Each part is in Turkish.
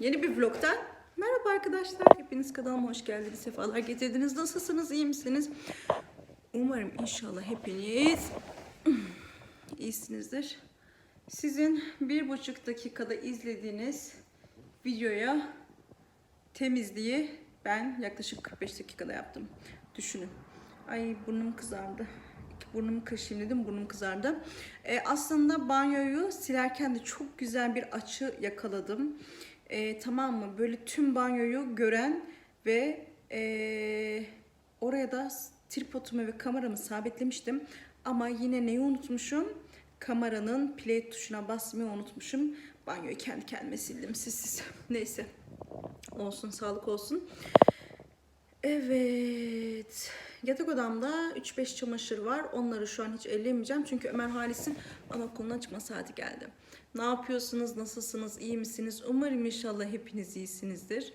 Yeni bir vlogtan merhaba arkadaşlar. Hepiniz kanalıma hoş geldiniz. Sefalar getirdiniz. Nasılsınız? iyi misiniz? Umarım inşallah hepiniz iyisinizdir. Sizin bir buçuk dakikada izlediğiniz videoya temizliği ben yaklaşık 45 dakikada yaptım. Düşünün. Ay burnum kızardı. Burnumu kaşıyım dedim burnum kızardı. Ee, aslında banyoyu silerken de çok güzel bir açı yakaladım. Ee, tamam mı? Böyle tüm banyoyu gören ve ee, oraya da tripodumu ve kameramı sabitlemiştim. Ama yine neyi unutmuşum? Kameranın play tuşuna basmayı unutmuşum. Banyoyu kendi kendime sildim. Siz siz. Neyse. Olsun sağlık olsun. Evet. Yatak odamda 3-5 çamaşır var. Onları şu an hiç ellemeyeceğim. Çünkü Ömer Halis'in anaokulundan çıkma saati geldi. Ne yapıyorsunuz? Nasılsınız? iyi misiniz? Umarım inşallah hepiniz iyisinizdir.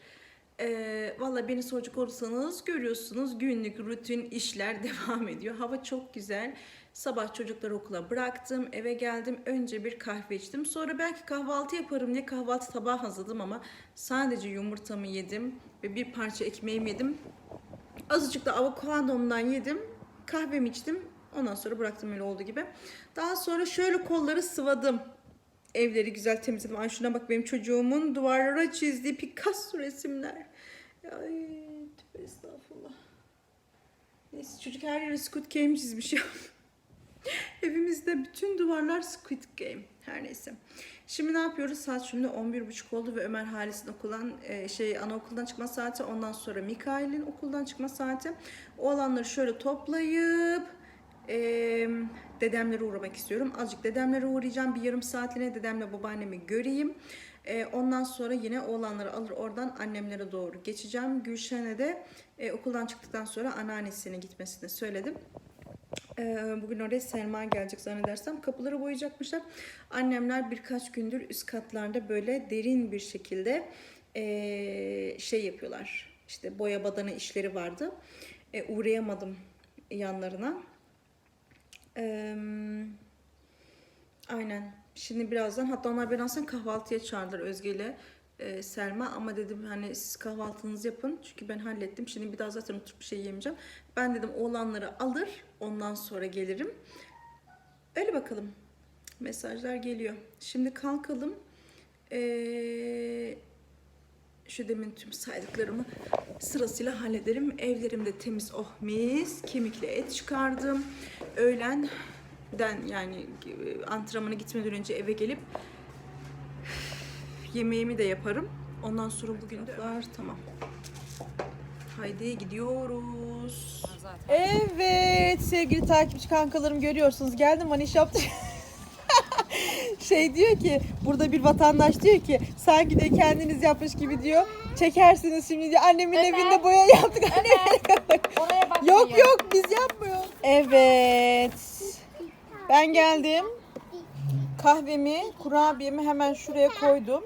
Ee, Valla beni soracak olursanız görüyorsunuz günlük rutin işler devam ediyor. Hava çok güzel. Sabah çocukları okula bıraktım, eve geldim. Önce bir kahve içtim. Sonra belki kahvaltı yaparım diye kahvaltı tabağı hazırladım ama sadece yumurtamı yedim ve bir parça ekmeğimi yedim. Azıcık da avokadomdan yedim. Kahvemi içtim. Ondan sonra bıraktım öyle olduğu gibi. Daha sonra şöyle kolları sıvadım. Evleri güzel temizledim. Ay şuna bak benim çocuğumun duvarlara çizdiği Picasso resimler. Ay tövbe estağfurullah. Neyse çocuk her yere Squid Game çizmiş ya. Evimizde bütün duvarlar Squid Game. Her neyse. Şimdi ne yapıyoruz? Saat şimdi 11.30 oldu ve Ömer Halis'in okuldan e, şey anaokuldan çıkma saati. Ondan sonra Mikail'in okuldan çıkma saati. O alanları şöyle toplayıp e, dedemlere uğramak istiyorum. Azıcık dedemlere uğrayacağım. Bir yarım saatliğine dedemle babaannemi göreyim. E, ondan sonra yine oğlanları alır oradan annemlere doğru geçeceğim. Gülşen'e de e, okuldan çıktıktan sonra anneannesine gitmesini söyledim. Bugün oraya Selma gelecek zannedersem. Kapıları boyayacakmışlar. Annemler birkaç gündür üst katlarda böyle derin bir şekilde şey yapıyorlar. İşte boya badana işleri vardı. Ee, uğrayamadım yanlarına. Ee, aynen. Şimdi birazdan hatta onlar beni aslında kahvaltıya çağırdılar Özge ile e, Selma ama dedim hani siz kahvaltınızı yapın çünkü ben hallettim. Şimdi bir daha zaten oturup bir şey yemeyeceğim. Ben dedim oğlanları alır ondan sonra gelirim. Öyle bakalım. Mesajlar geliyor. Şimdi kalkalım. Ee, şu demin tüm saydıklarımı sırasıyla hallederim. Evlerim de temiz oh mis. Kemikli et çıkardım. Öğlenden yani e, antrenmana gitmeden önce eve gelip yemeğimi de yaparım. Ondan sonra bugün de var tamam. Haydi gidiyoruz. Evet sevgili takipçi kankalarım görüyorsunuz. Geldim maniş yaptım. şey diyor ki burada bir vatandaş diyor ki sanki de kendiniz yapmış gibi diyor. Çekersiniz şimdi diyor. Annemin Evet. evinde boya yaptık. Oraya bak. yok yok biz yapmıyoruz. Evet. Ben geldim. Kahvemi, kurabiyemi hemen şuraya koydum.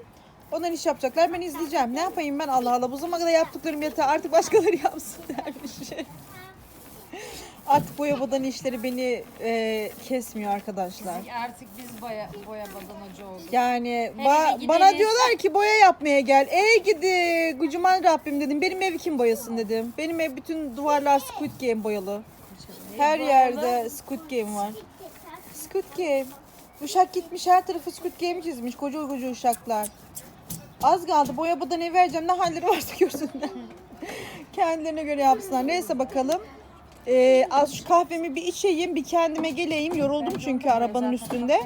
Onlar iş yapacaklar. Ben izleyeceğim. Ne yapayım ben Allah Allah. Bu zamana kadar yaptıklarım yeter. Artık başkaları yapsın dermiş. Artık boya badana işleri beni e, kesmiyor arkadaşlar. Artık biz boya, boya badanacı olduk. Yani ba- bana diyorlar ki boya yapmaya gel. Ey gidi gucuman Rabbim dedim. Benim evi kim boyasın dedim. Benim ev bütün duvarlar Squid Game boyalı. Her yerde Squid Game var. Squid Game. Uşak gitmiş her tarafı Squid Game çizmiş. Koca koca uşaklar. Az kaldı. Boya badan ev vereceğim. Ne halleri varsa görsünler. Kendilerine göre yapsınlar. Neyse bakalım. Ee, az şu kahvemi bir içeyim. Bir kendime geleyim. Yoruldum çünkü arabanın üstünde.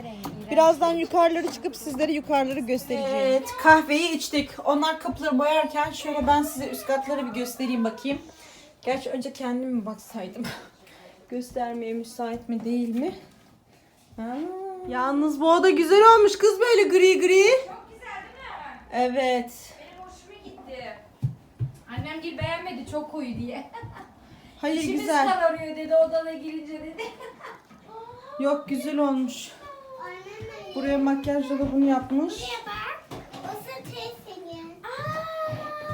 Birazdan yukarıları çıkıp sizlere yukarıları göstereceğim. Evet kahveyi içtik. Onlar kapıları boyarken şöyle ben size üst katları bir göstereyim bakayım. Gerçi önce kendim mi baksaydım. Göstermeye müsait mi değil mi? Ha. Yalnız bu oda güzel olmuş kız böyle gri gri. Çok güzel değil mi? Evet. Benim hoşuma gitti. Annem gibi beğenmedi çok koyu diye. Hayır İçimiz güzel. kararıyor dedi odana girince dedi. Yok güzel olmuş. Buraya makyajla da bunu yapmış.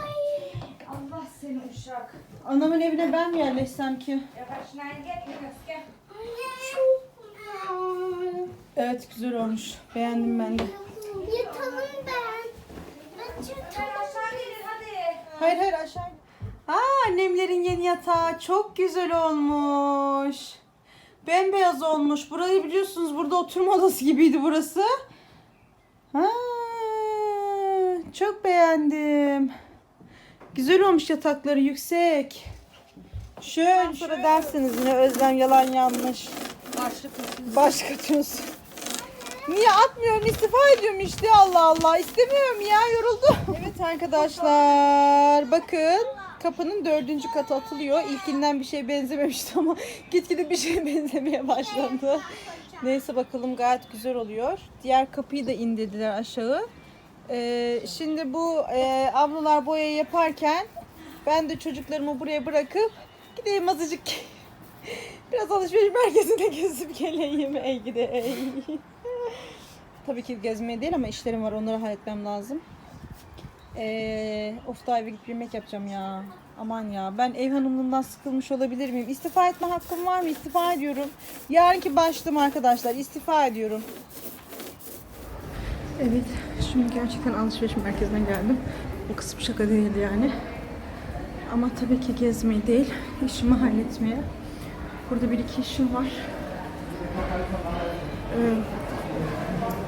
Ay, Allah seni uşak. Anamın evine ben mi yerleşsem ki? Yavaş gel gel. Evet güzel olmuş. Beğendim ben de. Yatalım ben. Ben çok Hayır hayır aşağı. Aa annemlerin yeni yatağı çok güzel olmuş. Bembeyaz olmuş. Burayı biliyorsunuz burada oturma odası gibiydi burası. Ha, çok beğendim. Güzel olmuş yatakları yüksek. Şöyle sonra dersiniz yine Özlem yalan yanlış. Başlık Baş kaçıyorsun. Niye atmıyorum istifa ediyorum işte Allah Allah istemiyorum ya yoruldum. Evet arkadaşlar bakın kapının dördüncü katı atılıyor. İlkinden bir şey benzememişti ama gitgide bir şeye benzemeye başladı. Neyse bakalım gayet güzel oluyor. Diğer kapıyı da indirdiler aşağı. Ee, şimdi bu e, ablalar boya yaparken ben de çocuklarımı buraya bırakıp gideyim azıcık Biraz alışveriş merkezinde gezip geleyim ey gideyim. Tabii ki gezmeye değil ama işlerim var onları halletmem lazım. Ee, of daha eve gidip yemek yapacağım ya. Aman ya ben ev hanımlığından sıkılmış olabilir miyim? İstifa etme hakkım var mı? İstifa ediyorum. Yarınki başlığım arkadaşlar istifa ediyorum. Evet şimdi gerçekten alışveriş merkezine geldim. Bu kısım şaka değil yani. Ama tabii ki gezmeye değil, işimi halletmeye. Burada bir iki işim var. Ee,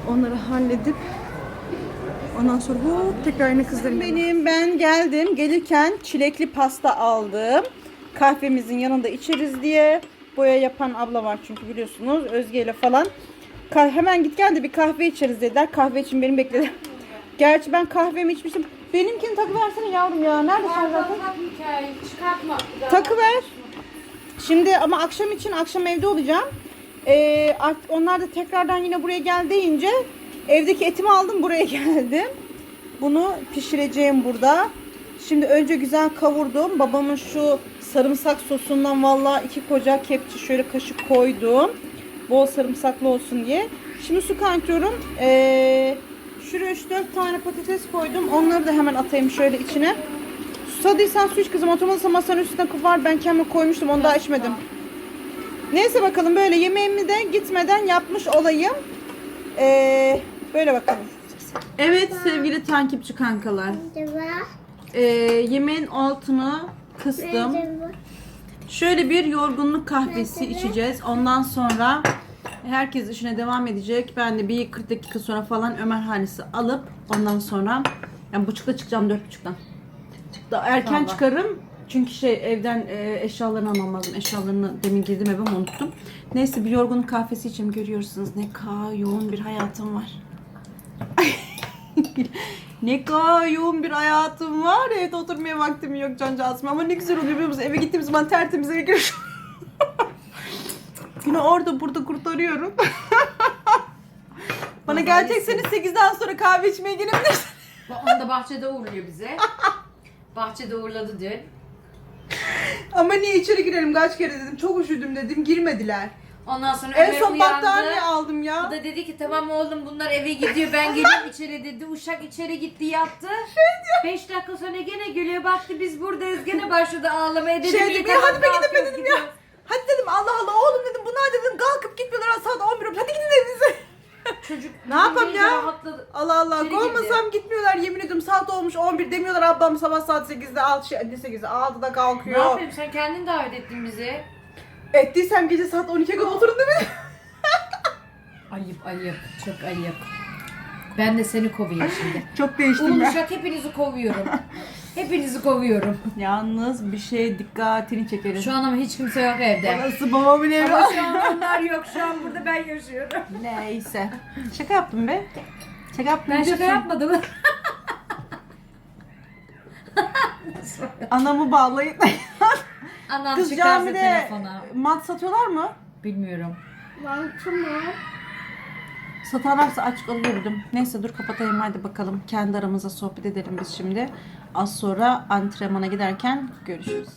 onları halledip ondan sonra hop tekrar yine kızlarım benim ben geldim. Gelirken çilekli pasta aldım. Kahvemizin yanında içeriz diye. Boya yapan abla var çünkü biliyorsunuz Özge ile falan. Ka- hemen git gel de bir kahve içeriz dediler. Kahve için benim bekledi gerçi ben kahvemi içmiştim. Benimkini takıversene yavrum ya. Nerede sen zaten? çıkartma. Takıver. Şimdi ama akşam için akşam evde olacağım. Ee, artık onlar da tekrardan yine buraya gel deyince evdeki etimi aldım buraya geldim. Bunu pişireceğim burada. Şimdi önce güzel kavurdum. Babamın şu sarımsak sosundan vallahi iki koca kepçe şöyle kaşık koydum. Bol sarımsaklı olsun diye. Şimdi su kaynatıyorum. Ee, şuraya 3-4 tane patates koydum. Onları da hemen atayım şöyle içine. Susadıysan su iç kızım. Oturmadıysa masanın üstüne kup var. Ben kendime koymuştum. Onu daha içmedim. Neyse bakalım böyle yemeğimi de gitmeden yapmış olayım. Ee, böyle bakalım. Evet sevgili takipçi kankalar. Ee, yemeğin altını kıstım. Şöyle bir yorgunluk kahvesi içeceğiz. Ondan sonra herkes işine devam edecek. Ben de bir 40 dakika sonra falan Ömer hanesi alıp ondan sonra yani buçukta çıkacağım dört buçuktan. Daha erken çıkarım. Çünkü şey evden e, eşyalarını almam lazım. Eşyalarını demin girdim eve unuttum. Neyse bir yorgunluk kahvesi için görüyorsunuz ne kadar yoğun bir hayatım var. ne kadar yoğun bir hayatım var. Evde oturmaya vaktim yok cancağızım. Ama ne güzel oluyor biliyor musun? Eve gittiğim zaman tertemiz eve giriyorum. Yine orada burada kurtarıyorum. Bana gelecekseniz 8'den sonra kahve içmeye gelebilirsiniz. Onu da bahçede uğurluyor bize. bahçede uğurladı dün. Ama niye içeri girelim kaç kere dedim. Çok üşüdüm dedim. Girmediler. Ondan sonra En Ömer son uyandı. battaniye aldım O ya. da dedi ki tamam oğlum bunlar eve gidiyor ben geliyorum içeri dedi. Uşak içeri gitti yattı. Şey 5 dakika sonra gene geliyor baktı biz buradayız gene başladı ağlamaya dedim. Şey "İyi, dedim ya hadi be gidin be kalkıyoruz, dedim ya. gidiyoruz." Hadi dedim Allah Allah oğlum dedim bunlar dedim kalkıp gitmiyorlar saat 11 hadi gidin evinize. Çocuk Ne yapayım ya? rahatladı. Allah Allah İçeri kovmasam gitmiyorlar yemin ediyorum saat olmuş 11 demiyorlar ablam sabah saat 8'de 6 şey 8'de 6'da Ne kalkıyor. yapayım sen kendin davet ettin bizi. Ettiysem gece saat 12'ye kadar oturun değil mi? Ayıp ayıp çok ayıp. Ben de seni kovayım şimdi. Çok değiştim Uğur ben. Hepinizi kovuyorum. hepinizi kovuyorum. Yalnız bir şey dikkatini çekerim. Şu an ama hiç kimse yok evde. Nasıl babamın evi? Ama şu an onlar yok. Şu an burada ben yaşıyorum. Neyse. Şaka yaptım be. Şaka yaptım. Ben şaka diyorsun. yapmadım. Anamı bağlayıp Anam Kız çıkarsa camide telefona. mat satıyorlar mı? Bilmiyorum. Satarlarsa açık alıyordum. Neyse dur kapatayım hadi bakalım. Kendi aramızda sohbet edelim biz şimdi. Az sonra antrenmana giderken görüşürüz.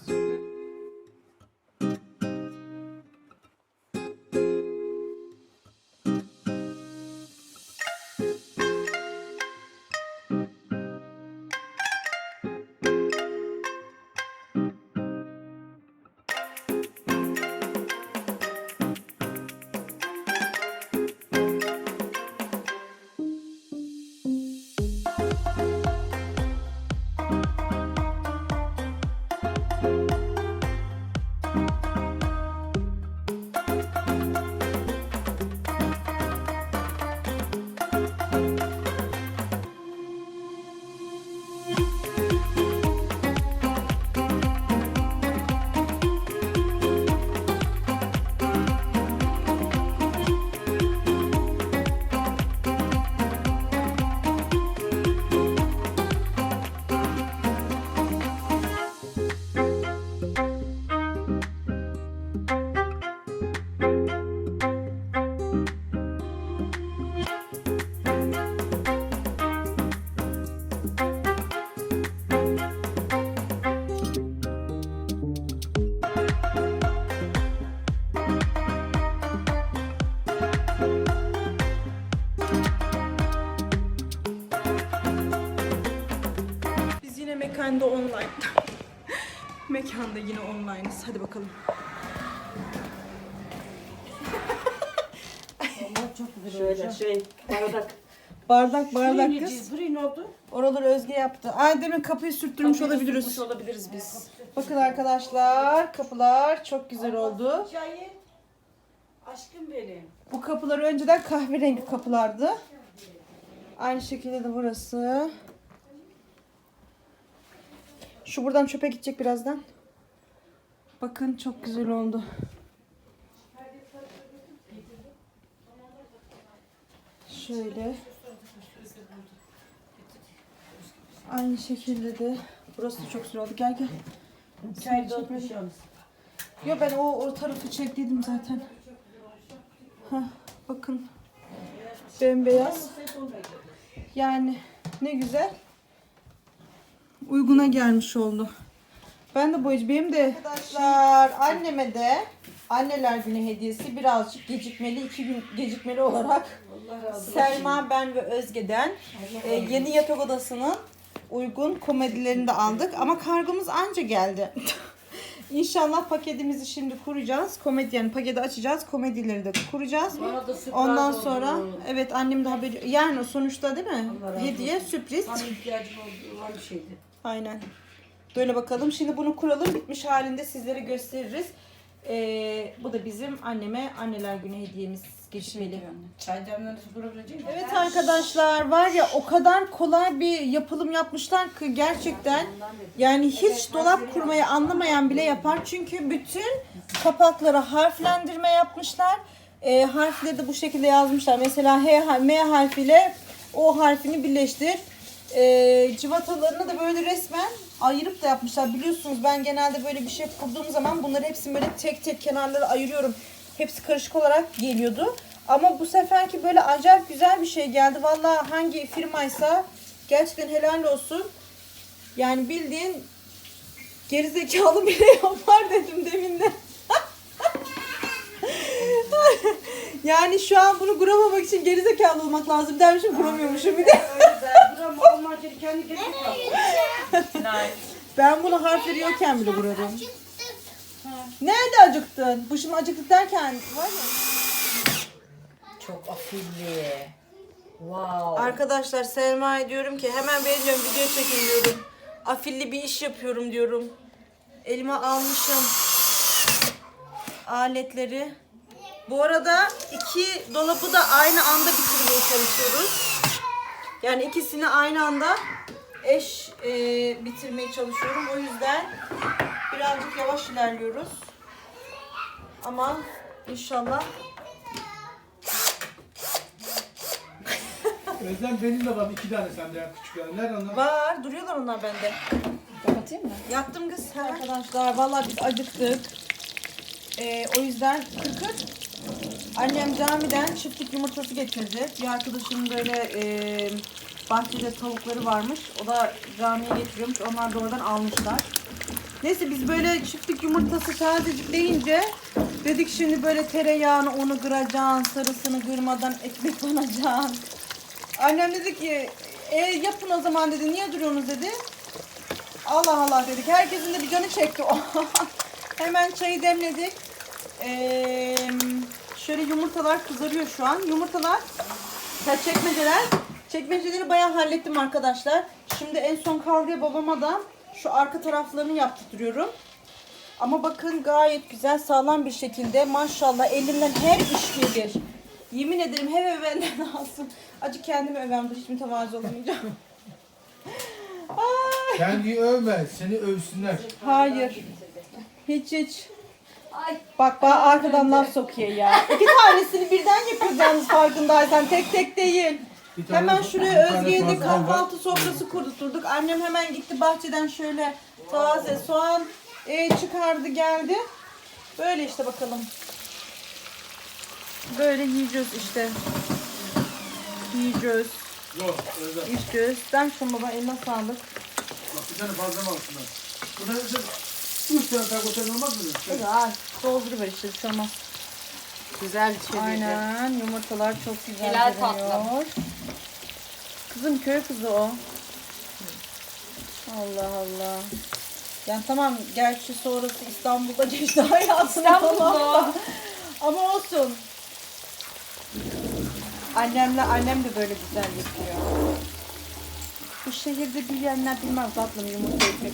De online. Mekanda yine online'ız. Hadi bakalım. Şöyle şey bardak. Bardak bardak kız. Buraya ne oldu? Oraları Özge yaptı. Ay demin kapıyı sürttürmüş olabiliriz. Tutmuş olabiliriz biz. Bakın arkadaşlar kapılar çok güzel oldu. Cahil. Aşkım benim. Bu kapılar önceden kahverengi kapılardı. Aynı şekilde de burası. Şu buradan çöpe gidecek birazdan. Bakın çok güzel oldu. Şöyle. Aynı şekilde de burası da çok güzel oldu. Gel gel. Çay doldurmuşuz. Yo ben o, o tarafı çektiydim zaten. Hah, bakın. Bembeyaz. Yani ne güzel. Uyguna gelmiş oldu. Ben de boyacı benim de arkadaşlar anneme de anneler günü hediyesi birazcık gecikmeli iki gün gecikmeli olarak. Selma ben ve Özge'den e, yeni yatak odasının uygun komedilerini de aldık ama kargomuz anca geldi. İnşallah paketimizi şimdi kuracağız. Komedi yani paketi açacağız. Komedileri de kuracağız. Ondan oldu. sonra evet annem de haberi yani sonuçta değil mi? Hediye sürpriz. Bana ihtiyacım olan bir şeydi. Aynen. Böyle bakalım. Şimdi bunu kuralım. Bitmiş halinde sizlere gösteririz. Ee, bu da bizim anneme anneler günü hediyemiz geçmeli. Çay demlerinizi kurabilecek misin? Evet arkadaşlar var ya o kadar kolay bir yapılım yapmışlar ki gerçekten yani hiç dolap kurmayı anlamayan bile yapar. Çünkü bütün kapaklara harflendirme yapmışlar. Ee, harfleri de bu şekilde yazmışlar. Mesela H, M harfiyle O harfini birleştir. Ee, cıvatalarını da böyle resmen ayırıp da yapmışlar. Biliyorsunuz ben genelde böyle bir şey kurduğum zaman bunları hepsini böyle tek tek kenarları ayırıyorum. Hepsi karışık olarak geliyordu. Ama bu seferki böyle acayip güzel bir şey geldi. Vallahi hangi firmaysa gerçekten helal olsun. Yani bildiğin gerizekalı bile yapar dedim demin de. yani şu an bunu kuramamak için gerizekalı olmak lazım dermişim kuramıyormuşum bir de. Ben bunu harfleri yokken bile kuradım. Nerede acıktın? Bu şimdi acıktık derken var ya. Çok afilli. Wow. Arkadaşlar Selma'ya diyorum ki hemen ben diyorum video çekin diyorum. Afilli bir iş yapıyorum diyorum. Elime almışım aletleri. Bu arada iki dolabı da aynı anda bitirmeye çalışıyoruz. Yani ikisini aynı anda eş e, bitirmeye çalışıyorum. O yüzden birazcık yavaş ilerliyoruz. Ama inşallah Özlem benim de var iki tane sende ya küçük yani. Nerede onlar? var. Duruyorlar onlar bende. Kapatayım mı? Yaptım kız. Arkadaşlar vallahi biz acıktık. Ee, o yüzden kırkır. Annem camiden çiftlik yumurtası getirdi. Bir arkadaşımın böyle e, bahçede tavukları varmış. O da camiye getiriyormuş. Onlar da oradan almışlar. Neyse biz böyle çiftlik yumurtası tazecik deyince dedik şimdi böyle tereyağını onu kıracaksın, sarısını kırmadan ekmek banacaksın. Annem dedi ki e, yapın o zaman dedi. Niye duruyorsunuz dedi. Allah Allah dedik. Herkesin de bir canı çekti o. Hemen çayı demledik. Ee, şöyle yumurtalar kızarıyor şu an. Yumurtalar, ha, çekmeceler. Çekmeceleri bayağı hallettim arkadaşlar. Şimdi en son kaldıya babama da şu arka taraflarını yaptırıyorum. Ama bakın gayet güzel sağlam bir şekilde maşallah elimden her iş gelir. Yemin ederim her ev benden alsın. Acı kendimi övem dur hiç mütevazı olamayacağım. Ay. Kendi övme, seni övsünler. Hayır. Hiç hiç. Bak bak arkadan laf sokuyor ya. İki tanesini birden yapıyoruz yalnız farkındaysan. Tek tek değil. Bir tane- Hemen bir şuraya tane Özge'ye de fazla var. kahvaltı sofrası kurdurturduk. Annem hemen gitti bahçeden şöyle taze soğan e, çıkardı geldi. Böyle işte bakalım. Böyle yiyeceğiz işte. Yiyeceğiz, Yok, Özlem. içeceğiz. Ben şunu baba eline sağlık. Bak bir tane fazla mı alsınlar? Bu da. Üç tane tak otel olmaz mı? Güzel. Dolduruver işte bir şey olmaz. Güzel bir şey Aynen yumurtalar çok güzel Helal görünüyor. Kızım köy kızı o. Allah Allah. Yani tamam gerçi sonrası İstanbul'da geçti hayatım. İstanbul'da. tamam da. Ama olsun. Annemle annem de böyle güzel yapıyor. Bu şehirde bilenler bilmez tatlım yumurta ekmek.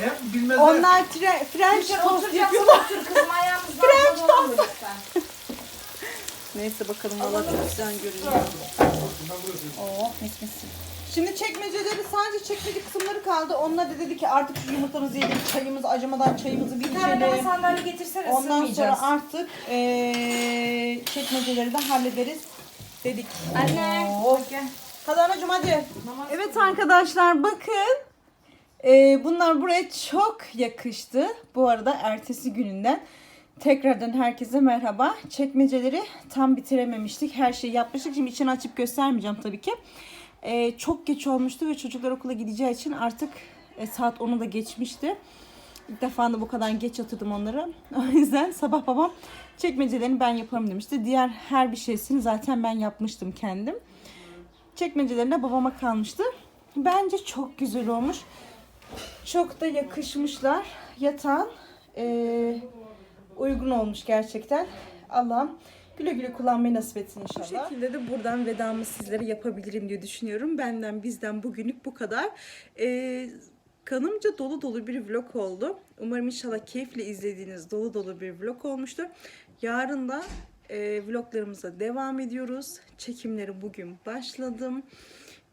Ne bilmezler. Onlar tre- French toast Oturacaksın yapıyorlar. otur kızım ayağımızdan French lütfen. Neyse bakalım valla güzel görünüyor. Oh mis. Şimdi çekmeceleri sadece çekmece kısımları kaldı. Onlar da dedi ki artık şu yumurtamızı yedik, çayımızı acımadan çayımızı bir Bir tane bana sandalye getirsene Ondan sonra artık eee çekmeceleri de hallederiz dedik. Anne. Oh. Gel. Hadi anacığım hadi. Evet arkadaşlar bakın. Eee, bunlar buraya çok yakıştı. Bu arada ertesi gününden. Tekrardan herkese merhaba. Çekmeceleri tam bitirememiştik. Her şeyi yapmıştık. Şimdi içini açıp göstermeyeceğim tabii ki. Eee, çok geç olmuştu ve çocuklar okula gideceği için artık e, saat 10'u da geçmişti. İlk defa da bu kadar geç yatırdım onları. O yüzden sabah babam çekmecelerini ben yaparım demişti. Diğer her bir şeysini zaten ben yapmıştım kendim. Çekmecelerinde babama kalmıştı. Bence çok güzel olmuş. Çok da yakışmışlar. Yatağın eee, uygun olmuş gerçekten. Allah'ım güle güle kullanmayı nasip etsin inşallah. Bu şekilde de buradan vedamı sizlere yapabilirim diye düşünüyorum. Benden bizden bugünlük bu kadar. Eee kanımca dolu dolu bir vlog oldu. Umarım inşallah keyifle izlediğiniz dolu dolu bir vlog olmuştur. Yarın da e, vloglarımıza devam ediyoruz. Çekimleri bugün başladım.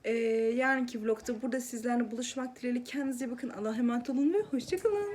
E, yarınki vlogda burada sizlerle buluşmak dileğiyle. Kendinize bakın. Allah'a emanet olun ve hoşçakalın.